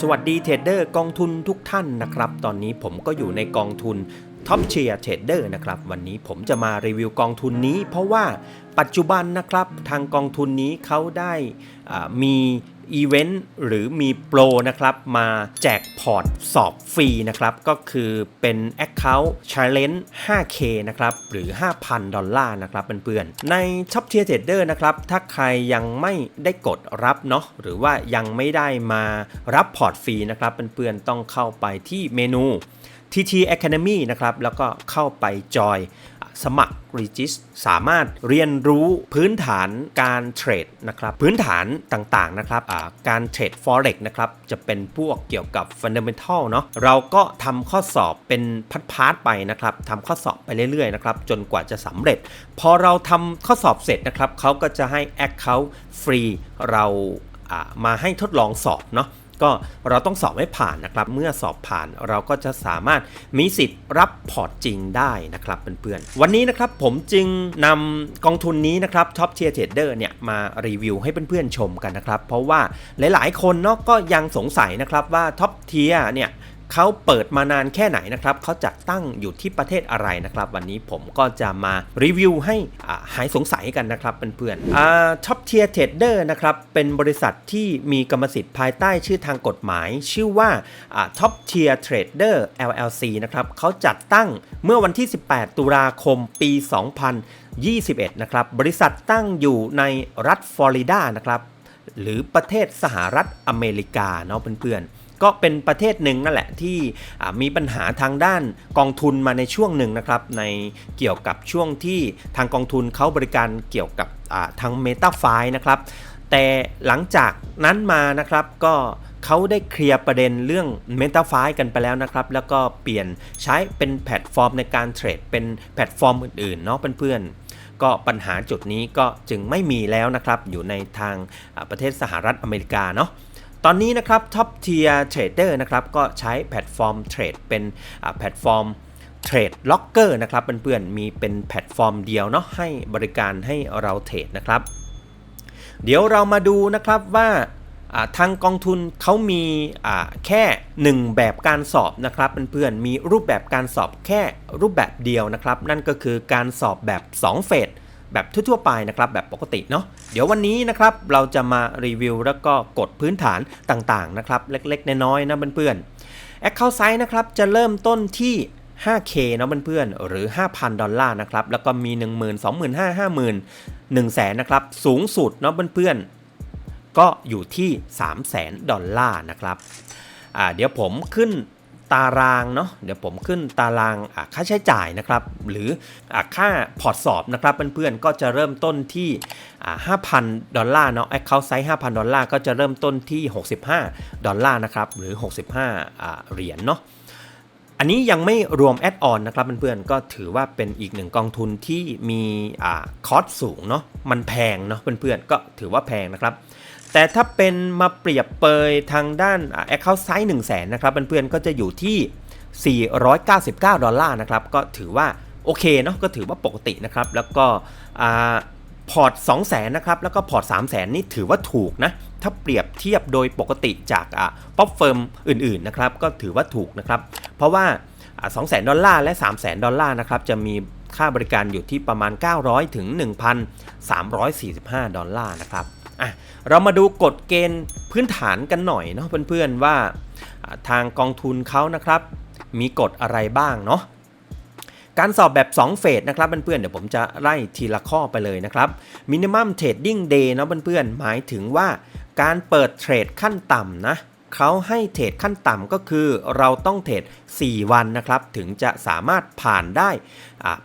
สวัสดีเทรดเดอร์กองทุนทุกท่านนะครับ ตอนนี้ผมก็อยู่ในกองทุนท็อปเชียร์เทรดเดอร์นะครับ วันนี้ผมจะมารีวิวกองทุนนี้ เพราะว่าปัจจุบันนะครับทางกองทุนนี้เขาได้มี อีเวนต์หรือมีโปรนะครับมาแจกพอร์ตสอบฟรีนะครับก็คือเป็น Account Challenge 5K นะครับหรือ 5,000 ดอลลาร์นะครับเพื่อนๆใน Top Tier Trader นะครับถ้าใครยังไม่ได้กดรับเนาะหรือว่ายังไม่ได้มารับพอร์ตฟรีนะครับเพื่อนๆต้องเข้าไปที่เมนู TT Academy นะครับแล้วก็เข้าไปจอย สมัคร Regis สามารถเรียนรู้พื้นฐานการเทรดนะครับพื้นฐานต่างๆนะครับการเทรด Forex นะครับจะเป็นพวกเกี่ยวกับ Fundamental เนาะเราก็ทำข้อสอบเป็นพาร์ทๆไปนะครับทำข้อสอบไปเรื่อยๆนะครับจนกว่าจะสำเร็จ พอเราทำข้อสอบเสร็จนะครับเขาก็จะให้ Account ฟรีเรามาให้ทดลองสอบเนาะ ก็เราต้องสอบให้ผ่านนะครับ เมื่อสอบผ่านเราก็จะสามารถมีสิทธิ์รับพอร์ตจริงได้นะครับเพื่อนๆ วันนี้นะครับผมจึงนำกองทุนนี้นะครับ Top Tier Trader เนี่ยมารีวิวให้เพื่อนๆชมกันนะครับ เพราะว่าหลายๆ คนเนาะก็ยังสงสัยนะครับว่า Top Tier เนี่ย เขาเปิดมานานแค่ไหนนะครับเขาจัดตั้งอยู่ที่ประเทศอะไรนะครับ วันนี้ผมก็จะมารีวิวให้หายสงสัยกันนะครับเพื่อนๆท็อปเทียร์เทรดเดอร์นะครับเป็นบริษัทที่มีกรรมสิทธิ์ภายใต้ชื่อทางกฎหมาย ชื่อว่าท็อปเทียร์เทรดเดอร์ LLC นะครับเขาจัดตั้งเมื่อวันที่ 18 ตุลาคมปี 2021 นะครับ บริษัทตั้งอยู่ในรัฐฟลอริดานะครับหรือประเทศสหรัฐอเมริกาเนาะเพื่อนๆ ก็เป็นประเทศหนึ่งนั่นแหละที่มีปัญหาทางด้านกองทุนมาในช่วงหนึ่งนะครับ ในเกี่ยวกับช่วงที่ทางกองทุนเขาบริการเกี่ยวกับทางเมตาไฟนะครับ แต่หลังจากนั้นมานะครับก็เขาได้เคลียร์ประเด็นเรื่อง m e t a f i กันไปแล้วนะครับ แล้วก็เปลี่ยนใช้เป็นแพลตฟอร์มในการเทรดเป็นแพลตฟอร์มอื่นๆเนาะเพื่อนๆ ก็ปัญหาจุดนี้ก็จึงไม่มีแล้วนะครับ อยู่ในทางประเทศสหรัฐอเมริกาเนาะ ตอนนี้นะครับ Top Tier Trader นะครับก็ใช้แพลตฟอร์มเทรดเป็นแพลตฟอร์มเทรดล็อกเกอร์นะครับเพื่อนๆมีเป็นแพลตฟอร์มเดียวเนาะให้บริการให้เราเทรดนะครับ เดี๋ยวเรามาดูนะครับว่าทางกองทุนเขามีอ่าแค่ 1 แบบการสอบนะครับเพื่อนๆมีรูปแบบการสอบแค่รูปแบบเดียวนะครับ นั่นก็คือการสอบแบบ 2 เฟส แบบทั่วๆไปนะครับแบบปกติเนาะเดี๋ยววันนี้นะครับเราจะมารีวิวแล้วก็กดพื้นฐานต่างๆนะครับเล็กๆ น้อยๆนะเพื่อนๆ Account Size นะครับจะเริ่มต้นที่ 5K เนาะเพื่อนๆ หรือ 5,000 ดอลลาร์นะครับแล้วก็มี 1 0 0 0 0 2 5 0 0 0 0 1 0 0 0 0 0นะครับสูงสุดเนาะเพื่อนๆ ก็อยู่ที่ 3 0 0แสนดอลลาร์นะครับเดี๋ยวผมขึ้น ตารางเนาะเดี๋ยวผมขึ้นตารางค่าใช้จ่ายนะครับ หรืออค่าพอร์ตสอบนะครับเพื่อนๆก็จะเริ่มต้นที่ 5,000 ดอลลาร์เนาะ Account Size 5,000 ดอลลาร์ก็จะเริ่มต้นที่ 65 ดอลลาร์นะครับ หรือ 65เหรียญเนาะอันนี้ยังไม่รวมแอดออนนะครับเพื่อนๆก็ถือว่าเป็นอีกหนึ่งกองทุนที่มีอคอสสูงเนาะมันแพงเนาะเพื่อนๆก็ถือว่าแพงนะครับ แต่ถ้าเป็นมาเปรียบเปยทางด้านอ่า Account Size 1 0 0 0 0แสนนะครับเพื่อนๆก็จะอยู่ที่ 499 ดอลลาร์นะครับ ก็ถือว่าโอเคเนาะก็ถือว่าปกตินะครับ แล้วก็พอร์ต 2 0 0แสนนะครับ แล้วก็พอร์ต 3 0 0แสนนี่ถือว่าถูกนะ ถ้าเปรียบเทียบโดยปกติจากป๊อปเฟิร์มอื่นๆนะครับ ก็ถือว่าถูกนะครับ เพราะว่าอะ2 0 0แสนดอลลาร์และ 3 0 0แสนดอลลาร์นะครับ จะมีค่าบริการอยู่ที่ประมาณ 900 ถึง 1,345 ดอลลาร์นะครับ อะเรามาดูกฎเกณฑ์พื้นฐานกันหน่อยเนาะเพื่อนๆว่าทางกองทุนเขานะครับ มีกฎอะไรบ้างเนาะการสอบแบบ 2 เฟสนะครับเพื่อนๆเดี๋ยวผมจะไล่ทีละข้อไปเลยนะครับ Minimum Trading Day เนาะเพื่อนๆหมายถึงว่าการเปิดเทรดขั้นต่ำนะเขาให้เทรดขั้นต่ำก็คือเราต้องเทรด 4 วันนะครับ ถึงจะสามารถผ่านได้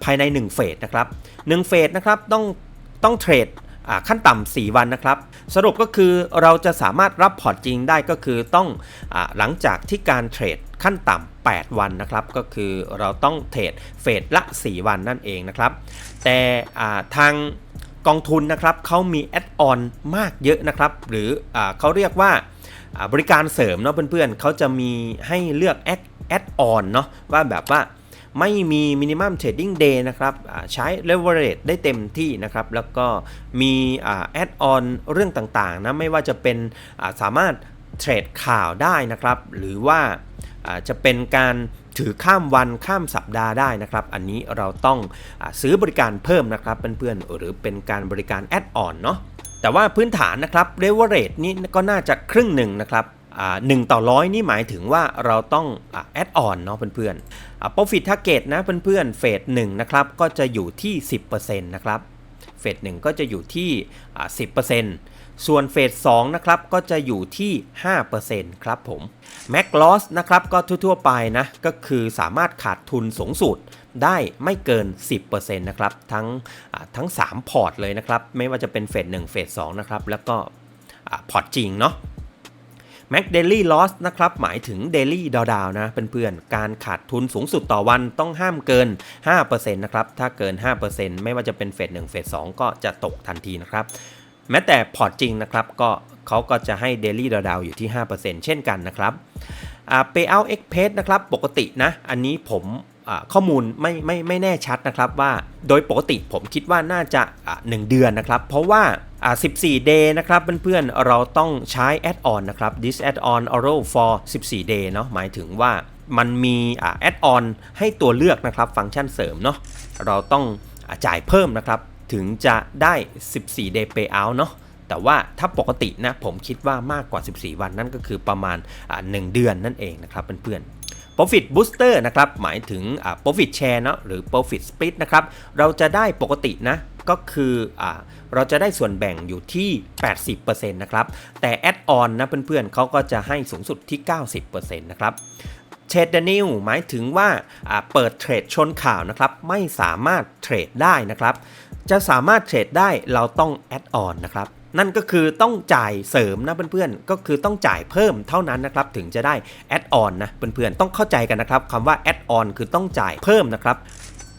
ภายใน 1 เฟสนะครับ 1 เฟสนะครับต้องต้องเทรด ขั้นต่ำ4วันนะครับ สรุปก็คือเราจะสามารถรับพอร์ตจริงได้ก็คือต้องอหลังจากที่การเทรดขั้นต่ำ8วันนะครับ ก็คือเราต้องเทรดเฟสละ 4 วันนั่นเองนะครับ แต่ทางกองทุนนะครับเขามีแอดออนมากเยอะนะครับ หรืออเขาเรียกว่าอ่าบริการเสริมเนาะเพื่อนๆเขาจะมีให้เลือกแอดแอดออนเนาะว่าแบบว่า ไม่มี minimum trading day นะครับใช้ leverage ได้เต็มที่นะครับ แล้วก็มีแอดออนเรื่องต่างๆนะไม่ว่าจะเป็นสามารถเทรดข่าวได้นะครับ หรือว่าจะเป็นการถือข้ามวันข้ามสัปดาห์ได้นะครับ อันนี้เราต้องอซื้อบริการเพิ่มนะครับเพื่อนๆหรือเป็นการบริการแอดออนเนาะแต่ว่าพื้นฐานนะครับเรเวอเรทนี่ก็น่าจะครึ่งหนึ่งนะครับ หนึ่งต่อร้อยนี่หมายถึงว่าเราต้องแอดออนเนาะเพื่อนๆ profit target นะเพื่อนๆ เฟสหนึ่งนะครับก็จะอยู่ที่ 10%นะครับ เฟสหนึ่งก็จะอยู่ที่อ่า10%ส่วนเฟส2นะครับก็จะอยู่ที่ 5%ครับผม Mac Loss นะครับก็ทั่วๆไปนะก็คือสามารถขาดทุนสูงสุดได้ไม่เกิน 10%นะครับทั้งทั้ง 3 พอร์ตเลยนะครับ ไม่ว่าจะเป็นเฟส1เฟส2นะครับแล้วก็อพอร์ตจริงเนาะ Mac Daily Loss นะครับหมายถึง Daily ดาวดาวนะเพื่อนๆการขาดทุนสูงสุดต่อวันต้องห้ามเกิน 5%นะครับถ้าเกิน 5%ไม่ว่าจะเป็นเฟส1เฟส2ก็จะตกทันทีนะครับแม้แต่พอร์ตจริงนะครับก็เขาก็จะให้ Daily ดาวดาวอยู่ที่ 5%เช่นกันนะครับอ่า Payout Express นะครับปกตินะอันนี้ผมข้อมูลไม่ไม่ไม่แน่ชัดนะครับว่า โดยปกติผมคิดว่าน่าจะอ่า1เดือนนะครับ เพราะว่า อ่า14 day นะครับเพื่อนๆเราต้องใช้ add on นะครับ this add on oral for 14 day เนาะหมายถึงว่ามันมีอ่า add on ให้ตัวเลือกนะครับฟังก์ชันเสริมเนาะเราต้องอจ่ายเพิ่มนะครับถึงจะได้ 14 day payout เนาะแต่ว่าถ้าปกตินะผมคิดว่ามากกว่า 14 วันนั่นก็คือประมาณอ่า1เดือนนั่นเองนะครับเพื่อนๆ Profit Booster นะครับ หมายถึง Profit Share เนาะหรือ Profit Split นะครับ เราจะได้ปกตินะ ก็คืออเราจะได้ส่วนแบ่งอยู่ที่ 80%นะครับ แต่ Add on นนะเพื่อนๆเขาก็จะให้สูงสุดที่ 90%นะครับเทรดเดนิวหมายถึงว่าอ่าเปิดเทรดชนข่าวนะครับ ไม่สามารถเทรดได้นะครับ จะสามารถเทรดได้เราต้องแอดออนนะครับนั่นก็คือต้องจ่ายเสริมนะเพื่อนๆ ก็คือต้องจ่ายเพิ่มเท่านั้นนะครับ ถึงจะได้แอดออนนะเพื่อนๆ ต้องเข้าใจกันนะครับคำว่าแอดออนคือต้องจ่ายเพิ่มนะครับ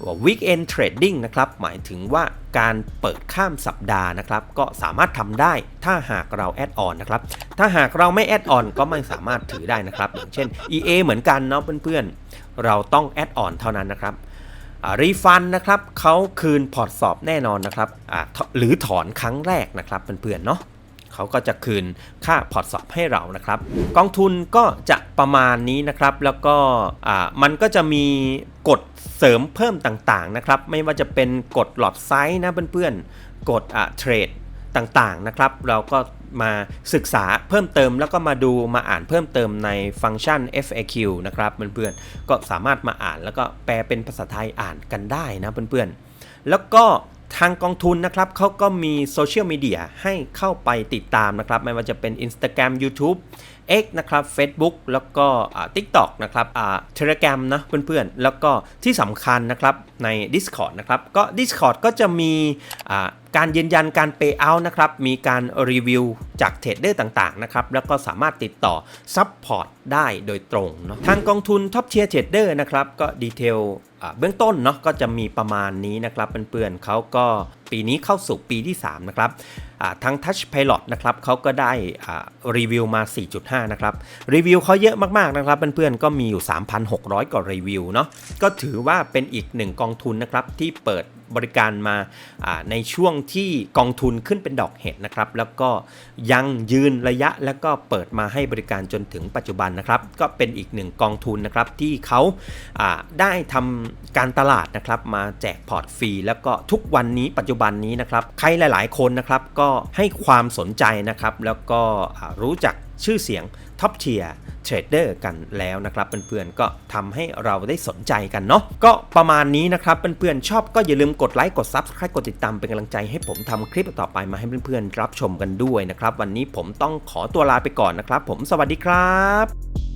ว่า weekend trading นะครับหมายถึงว่าการเปิดข้ามสัปดาห์นะครับ ก็สามารถทำได้ถ้าหากเราแอดออนนะครับ ถ้าหากเราไม่แอดออนก็ไม่สามารถถือได้นะครับ อย่างเช่น EA เหมือนกันเนาะเพื่อนๆ เราต้องแอดออนเท่านั้นนะครับรีฟันนะครับเขาคืนพอร์ตสอบแน่นอนนะครับหรือถอนครั้งแรกนะครับเพื่อนๆเนาะ เขาก็จะคืนค่าพอร์ตสอบให้เรานะครับ กองทุนก็จะประมาณนี้นะครับ แล้วก็มันก็จะมีกฎเสริมเพิ่มต่างๆนะครับ ไม่ว่าจะเป็นกฎหลอดไซส์นะเพื่อนๆกฎเทรดต่างๆนะครับ เราก็มาศึกษาเพิ่มเติมแล้วก็มาดูมาอ่านเพิ่มเติมในฟังก์ชัน FAQ นะครับเพื่อนๆก็สามารถมาอ่านแล้วก็แปลเป็นภาษาไทยอ่านกันได้นะเพื่อนๆแล้วก็ ทางกองทุนนะครับเขาก็มีโซเชียลมีเดียให้เข้าไปติดตามนะครับ ไม่ว่าจะเป็น Instagram YouTube X นะครับ Facebook แล้วก็อ่า TikTok นะครับอ่า Telegram นะเพื่อนๆ แล้วก็ที่สำคัญนะครับใน Discord นะครับก็ Discord ก็จะมีอ่าการยืนยันการ pay out นะครับ มีการรีวิวจากเทรดเดอร์ต่างๆนะครับ แล้วก็สามารถติดต่อ Support ได้โดยตรงเนาะทางกองทุน Top Tier Trader นะครับ ก็ดีเทล เบื้องต้นเนาะก็จะมีประมาณนี้นะครับเพื่อนๆเขาก็ ปีนี้เข้าสู่ปีที่ 3 นะครับอ่าทั้ง Touch Pilot นะครับเขาก็ได้รีวิวมา 4.5 นะครับ รีวิวเขาเยอะมากๆนะครับเพื่อนๆก็มีอยู่ 3,600 กว่ารีวิวเนาะก็ถือว่าเป็นอีกหนึ่งกองทุนนะครับที่เปิดบริการมาในช่วงที่กองทุนขึ้นเป็นดอกเห็ดนะครับ แล้วก็ยังยืนระยะแล้วก็เปิดมาให้บริการจนถึงปัจจุบันนะครับ ก็เป็นอีกหนึ่งกองทุนนะครับที่เขาอ่าได้ทำการตลาดนะครับมาแจกพอร์ตฟรีแล้วก็ทุกวันนี้ปัจจุบันนี้นะครับใครหลาย ๆ คนนะครับก็ให้ความสนใจนะครับแล้วก็รู้จักชื่อเสียงท็อปเทียร์เทรดเดอร์กันแล้วนะครับเพื่อนๆก็ทำให้เราได้สนใจกันเนาะก็ประมาณนี้นะครับเพื่อนๆชอบก็อย่าลืมกดไลค์กด Subscribe กดติดตามเป็นกำลังใจให้ผมทำคลิปต่อไปมาให้เพื่อนๆรับชมกันด้วยนะครับ วันนี้ผมต้องขอตัวลาไปก่อนนะครับ ผมสวัสดีครับ